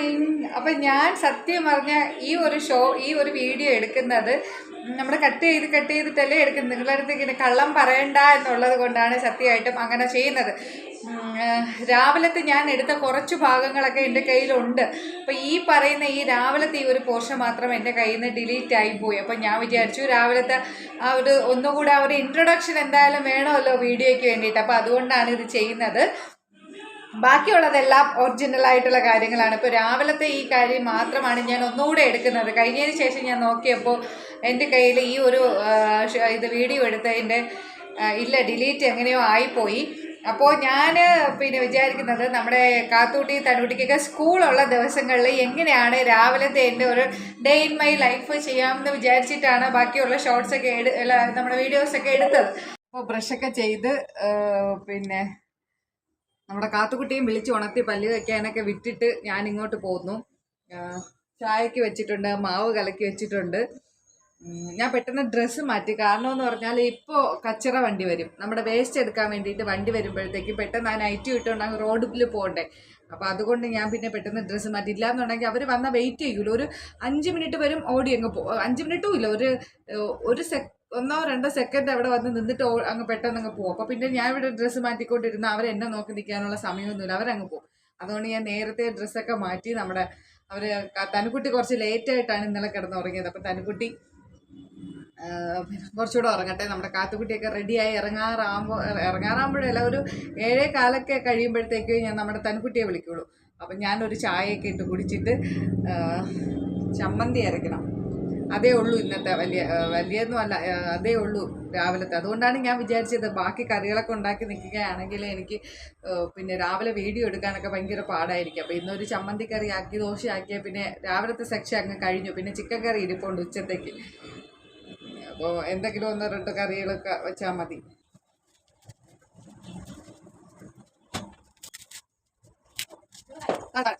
Morning അപ്പം ഞാൻ സത്യം പറഞ്ഞ ഈ ഒരു ഷോ ഈ ഒരു വീഡിയോ എടുക്കുന്നത് നമ്മൾ കട്ട് ചെയ്ത് കട്ട് ചെയ്തിട്ടല്ലേ എടുക്കുന്നത്. നിങ്ങളുടെ അടുത്ത് ഇങ്ങനെ കള്ളം പറയണ്ട എന്നുള്ളത് കൊണ്ടാണ് സത്യമായിട്ടും അങ്ങനെ ചെയ്യുന്നത്. രാവിലത്തെ ഞാൻ എടുത്ത കുറച്ച് ഭാഗങ്ങളൊക്കെ എന്റെ കയ്യിലുണ്ട്. അപ്പോൾ ഈ പറയുന്ന ഈ രാവിലത്തെ ഈ ഒരു പോർഷൻ മാത്രം എന്റെ കയ്യിൽ നിന്ന് ഡിലീറ്റ് ആയിപ്പോയി അപ്പോൾ ഞാൻ വിചാരിച്ചു രാവിലത്തെ ആ ഒരു ഒന്നുകൂടെ ആ ഒരു ഇൻട്രൊഡക്ഷൻ എന്തായാലും വേണമല്ലോ വീഡിയോയ്ക്ക് വേണ്ടിയിട്ട്. അപ്പോൾ അതുകൊണ്ടാണ് ഇത് ചെയ്യുന്നത്. ബാക്കിയുള്ളതെല്ലാം ഒറിജിനൽ ആയിട്ടുള്ള കാര്യങ്ങളാണ്. ഇപ്പോൾ രാവിലത്തെ ഈ കാര്യം മാത്രമാണ് ഞാൻ ഒന്നുകൂടെ എടുക്കുന്നത്. കഴിഞ്ഞതിന് ശേഷം ഞാൻ നോക്കിയപ്പോൾ എന്റെ കയ്യിൽ ഈ ഒരു ഇത് വീഡിയോ എടുത്തതിന്റെ ഇല്ല ഡിലീറ്റ് എങ്ങനെയോ ആയിപ്പോയി. അപ്പോൾ ഞാൻ പിന്നെ വിചാരിക്കുന്നത് നമ്മുടെ കാത്തൂട്ടി തന്നൂട്ടിക്കൊക്കെ സ്കൂളുള്ള ദിവസങ്ങളിൽ എങ്ങനെയാണ് രാവിലത്തെ എന്റെ ഒരു ഡേ ഇൻ മൈ ലൈഫ് ചെയ്യാമെന്ന് വിചാരിച്ചിട്ടാണ് ബാക്കിയുള്ള ഷോർട്സൊക്കെ എടു നമ്മുടെ വീഡിയോസൊക്കെ എടുത്തത്. അപ്പോൾ ബ്രഷൊക്കെ ചെയ്ത് പിന്നെ നമ്മുടെ കാത്തുകുട്ടിയും വിളിച്ച് ഉണർത്തി പല്ല് വയ്ക്കാനൊക്കെ വിട്ടിട്ട് ഞാൻ ഇങ്ങോട്ട് പോന്നു ചായക്ക് വെച്ചിട്ടുണ്ട് മാവ് കലക്കി വെച്ചിട്ടുണ്ട്. ഞാൻ പെട്ടെന്ന് ഡ്രസ്സ് മാറ്റി. കാരണം എന്ന് പറഞ്ഞാൽ ഇപ്പോൾ കച്ചറ വണ്ടി വരും. നമ്മുടെ വേസ്റ്റ് എടുക്കാൻ വേണ്ടിയിട്ട് വണ്ടി വരുമ്പോഴത്തേക്കും പെട്ടെന്ന് ആ നൈറ്റ് ഇട്ടുകൊണ്ട് റോഡിൽ പോകണ്ടേ. അപ്പോൾ അതുകൊണ്ട് ഞാൻ പിന്നെ പെട്ടെന്ന് ഡ്രസ്സ് മാറ്റി. ഇല്ല എന്നുണ്ടെങ്കിൽ അവർ വന്നാൽ വെയിറ്റ് ചെയ്യൂല. ഒരു അഞ്ച് മിനിറ്റ് വരും ഓടി അങ്ങ് പോ അഞ്ച് മിനിറ്റും ഇല്ല. ഒരു ഒരു സെക് ഒന്നോ രണ്ടോ സെക്കൻഡ് അവിടെ വന്ന് നിന്നിട്ട് അങ്ങ് പെട്ടെന്ന് അങ്ങ് പോകും അപ്പോൾ പിന്നെ ഞാൻ ഇവിടെ ഡ്രസ്സ് മാറ്റിക്കൊണ്ടിരുന്ന അവർ എന്നെ നോക്കി നിൽക്കാനുള്ള സമയമൊന്നുമില്ല. അവരങ്ങ് പോകും അതുകൊണ്ട് ഞാൻ നേരത്തെ ഡ്രസ്സൊക്കെ മാറ്റി നമ്മുടെ അവർ തനുക്കുട്ടി കുറച്ച് ലേറ്റ് ആയിട്ടാണ് ഇന്നലെ കിടന്നുറങ്ങിയത്. അപ്പം തനുക്കുട്ടി കുറച്ചുകൂടെ ഉറങ്ങട്ടെ. നമ്മുടെ കാത്തുകുട്ടിയൊക്കെ റെഡിയായി ഇറങ്ങാറാകുമ്പോൾ ഇറങ്ങാറാകുമ്പോഴല്ല ഒരു ഏഴേ കാലൊക്കെ കഴിയുമ്പോഴത്തേക്ക് ഞാൻ നമ്മുടെ തനുക്കുട്ടിയെ വിളിക്കുള്ളൂ. അപ്പം ഞാനൊരു ചായയൊക്കെ ഇട്ട് കുടിച്ചിട്ട് ചമ്മന്തി അരയ്ക്കണം അതേ ഉള്ളൂ ഇന്നത്തെ വലിയ ആ, വലിയൊന്നും അല്ല അതേ ഉള്ളൂ രാവിലത്തെ. അതുകൊണ്ടാണ് ഞാൻ വിചാരിച്ചത് ബാക്കി കറികളൊക്കെ ഉണ്ടാക്കി നിൽക്കുകയാണെങ്കിൽ എനിക്ക് പിന്നെ രാവിലെ വീഡിയോ എടുക്കാനൊക്കെ ഭയങ്കര പാടായിരിക്കും. അപ്പോൾ ഇന്നൊരു ചമ്മന്തി കറി ആക്കി ദോശ ആക്കിയാൽ പിന്നെ രാവിലത്തെ സെക്ഷൻ അങ്ങ് കഴിഞ്ഞു. പിന്നെ ചിക്കൻ കറി ഇരിപ്പുണ്ട് ഉച്ചത്തേക്ക്. അപ്പോൾ എന്തെങ്കിലും ഒന്ന് രണ്ട് കറികളൊക്കെ വെച്ചാൽ മതി. അതാണ്.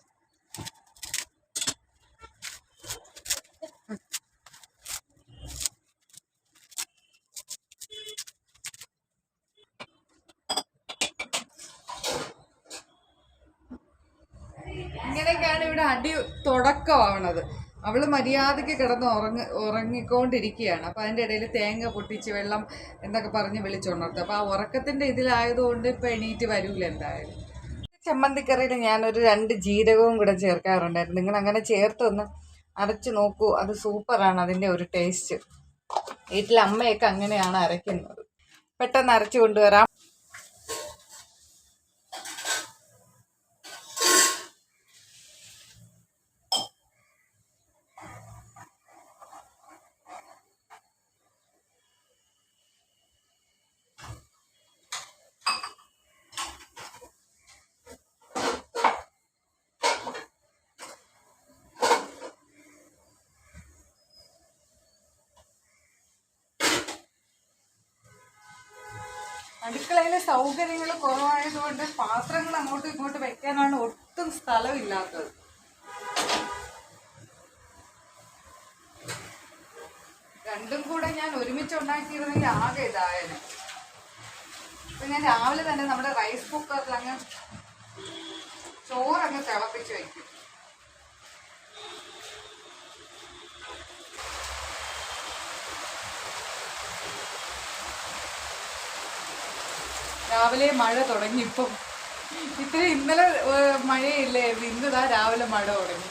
ഇങ്ങനെയൊക്കെയാണ് ഇവിടെ അടി തുടക്കമാവണത്. അവൾ മര്യാദയ്ക്ക് കിടന്ന് ഉറങ്ങ ഉറങ്ങിക്കൊണ്ടിരിക്കുകയാണ്. അപ്പോൾ അതിന്റെ ഇടയിൽ തേങ്ങ പൊട്ടിച്ച് വെള്ളം എന്നൊക്കെ പറഞ്ഞ് വിളിച്ചുണർത്തും. അപ്പോൾ ആ ഉറക്കത്തിന്റെ ഇതിലായതുകൊണ്ട് ഇപ്പം എണീറ്റ് വരൂല എന്തായാലും. ചമ്മന്തിക്കറിയിൽ ഞാനൊരു രണ്ട് ജീരകവും കൂടെ ചേർക്കാറുണ്ടായിരുന്നു. നിങ്ങൾ അങ്ങനെ ചേർത്തൊന്ന് അരച്ച് നോക്കൂ. അത് സൂപ്പറാണ് അതിന്റെ ഒരു ടേസ്റ്റ്. വീട്ടിൽ അമ്മയൊക്കെ അങ്ങനെയാണ് അരയ്ക്കുന്നത്. പെട്ടെന്ന് അരച്ചു കൊണ്ടുവരാം. അടുക്കളയിലെ സൗകര്യങ്ങൾ കുറവായതുകൊണ്ട് പാത്രങ്ങൾ അങ്ങോട്ടും ഇങ്ങോട്ടും വെക്കാനാണ് ഒട്ടും സ്ഥലമില്ലാത്തത്. രണ്ടും കൂടെ ഞാൻ ഒരുമിച്ച് ഉണ്ടാക്കിയിരുന്നെങ്കിൽ ആകെ ഇതായാലും ഇപ്പൊ ഞാൻ രാവിലെ തന്നെ നമ്മുടെ റൈസ് കുക്കറിൽ അങ്ങ് ചോറങ്ങ് തിളപ്പിച്ച് വെക്കും. രാവിലെ മഴ തുടങ്ങി ഇപ്പം ഇത്ര ഇന്നലെ മഴയില്ലായിരുന്നു ഇന്നതാ രാവിലെ മഴ തുടങ്ങി.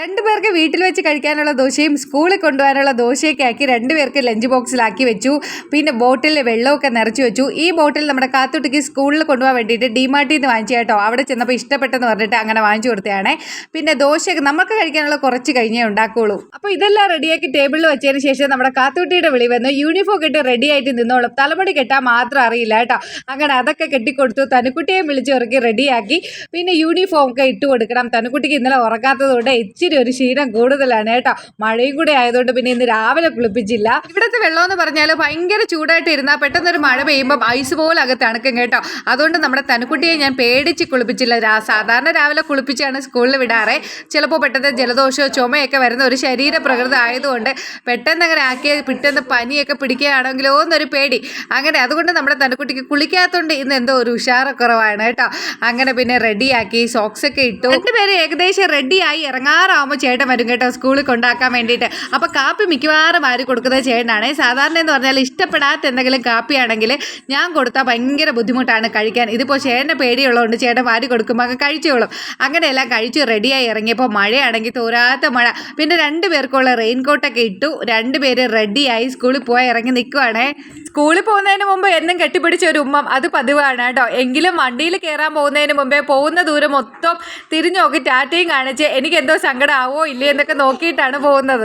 രണ്ടുപേർക്ക് വീട്ടിൽ വെച്ച് കഴിക്കാനുള്ള ദോശയും സ്കൂളിൽ കൊണ്ടുപോകാനുള്ള ദോശയൊക്കെ ആക്കി രണ്ടുപേർക്ക് ലഞ്ച് ബോക്സിലാക്കി വെച്ചു. പിന്നെ ബോട്ടിൽ വെള്ളമൊക്കെ നിറച്ച് വെച്ചു. ഈ ബോട്ടിൽ നമ്മുടെ കാത്തുട്ടിക്ക് സ്കൂളിൽ കൊണ്ടുപോകാൻ വേണ്ടിയിട്ട് ഡിമാർട്ടിൽ നിന്ന് വാങ്ങിച്ചു കേട്ടോ. അവിടെ ചെന്നപ്പോൾ ഇഷ്ടപ്പെട്ടെന്ന് പറഞ്ഞിട്ട് അങ്ങനെ വാങ്ങിച്ചു കൊടുത്തതാണേ. പിന്നെ ദോശയൊക്കെ നമുക്ക് കഴിക്കാനുള്ള കുറച്ച് കഴിഞ്ഞേ ഉണ്ടാക്കുള്ളൂ. അപ്പോൾ ഇതെല്ലാം റെഡിയാക്കി ടേബിളിൽ വെച്ചതിന് ശേഷം നമ്മുടെ കാത്തുട്ടിയുടെ വിളി വന്നു യൂണിഫോം കെട്ടി റെഡിയായിട്ട് നിന്നോളും. തലമുടി കെട്ടാൻ മാത്രം അറിയില്ല കേട്ടോ. അങ്ങനെ അതൊക്കെ കെട്ടിക്കൊടുത്തു. തനുക്കുട്ടിയെ വിളിച്ചു ഇറക്കി റെഡിയാക്കി പിന്നെ യൂണിഫോം ഒക്കെ ഇട്ട് കൊടുക്കണം. തനുക്കുട്ടിക്ക് ഇന്നലെ ഉറങ്ങാത്തത് കൊണ്ട് ഇച്ചിരി ഒരു ക്ഷീണം കൂടുതലാണ് കേട്ടോ. മഴയും കൂടെ ആയതുകൊണ്ട് പിന്നെ ഇന്ന് രാവിലെ കുളിപ്പിച്ചില്ല. ഇവിടുത്തെ വെള്ളം എന്ന് പറഞ്ഞാൽ ഭയങ്കര ചൂടായിട്ട് ഇരുന്നാൽ പെട്ടെന്ന് ഒരു മഴ പെയ്യുമ്പോൾ ഐസ് പോലെ അകത്ത് അണക്കും കേട്ടോ. അതുകൊണ്ട് നമ്മുടെ തനുക്കുട്ടിയെ ഞാൻ പേടിച്ച് കുളിപ്പിച്ചില്ല. സാധാരണ രാവിലെ കുളിപ്പിച്ചാണ് സ്കൂളിൽ വിടാറ്. ചിലപ്പോൾ പെട്ടെന്ന് ജലദോഷമോ ചുമയൊക്കെ വരുന്ന ഒരു ശരീര പ്രകൃതി ആയതുകൊണ്ട് പെട്ടെന്ന് അങ്ങനെ ആക്കിയ പെട്ടെന്ന് പനിയൊക്കെ പിടിക്കുകയാണെങ്കിലോ എന്നൊരു പേടി. അങ്ങനെ അതുകൊണ്ട് നമ്മുടെ തനുക്കുട്ടിക്ക് കുളിക്കാത്തതുകൊണ്ട് ഇന്ന് എന്തോ ഒരു ഉഷാറക്കുറവാണ് കേട്ടോ. അങ്ങനെ പിന്നെ റെഡിയാക്കി സോക്സൊക്കെ ഇട്ടു. രണ്ടുപേരും ഏകദേശം റെഡിയായി ഇറങ്ങാറാവുമ്പോൾ ചേട്ടൻ വരും കേട്ടോ സ്കൂളിൽ കൊണ്ടാക്കാൻ വേണ്ടിയിട്ട്. അപ്പോൾ കാപ്പി മിക്കവാറും ആര് കൊടുക്കുന്നത് ചേട്ടനാണ്. സാധാരണ എന്ന് പറഞ്ഞാൽ ഇഷ്ടപ്പെടാത്ത എന്തെങ്കിലും കാപ്പിയാണെങ്കിൽ ഞാൻ കൊടുത്താൽ ഭയങ്കര ബുദ്ധിമുട്ടാണ് കഴിക്കാൻ. ഇതിപ്പോൾ ചേട്ടന്റെ പേടിയുള്ളതുകൊണ്ട് ചേട്ടൻ വാരി കൊടുക്കുമ്പോൾ അങ്ങ് കഴിച്ചോളും. അങ്ങനെയെല്ലാം കഴിച്ച് റെഡിയായി ഇറങ്ങിയപ്പോൾ മഴയാണെങ്കിൽ തോരാത്ത മഴ. പിന്നെ രണ്ട് പേർക്കുള്ള റെയിൻകോട്ടൊക്കെ ഇട്ടു. രണ്ട് പേര് റെഡിയായി സ്കൂളിൽ പോയി ഇറങ്ങി നിൽക്കുവാണേ സ്കൂളിൽ പോകുന്നതിന് മുമ്പ് എന്നും കെട്ടിപ്പിടിച്ച ഒരു ഉമ്മം അത് പതിവാണ് കേട്ടോ. എങ്കിലും വണ്ടിയിൽ കയറാൻ പോകുന്നതിന് മുമ്പേ പോകുന്ന ദൂരം മൊത്തം തിരിഞ്ഞു നോക്കി ടാറ്റയും കാണിച്ച് എനിക്ക് എന്തോ സങ്കടമാവോ ഇല്ലേ എന്നൊക്കെ നോക്കിയിട്ടാണ് പോകുന്നത്.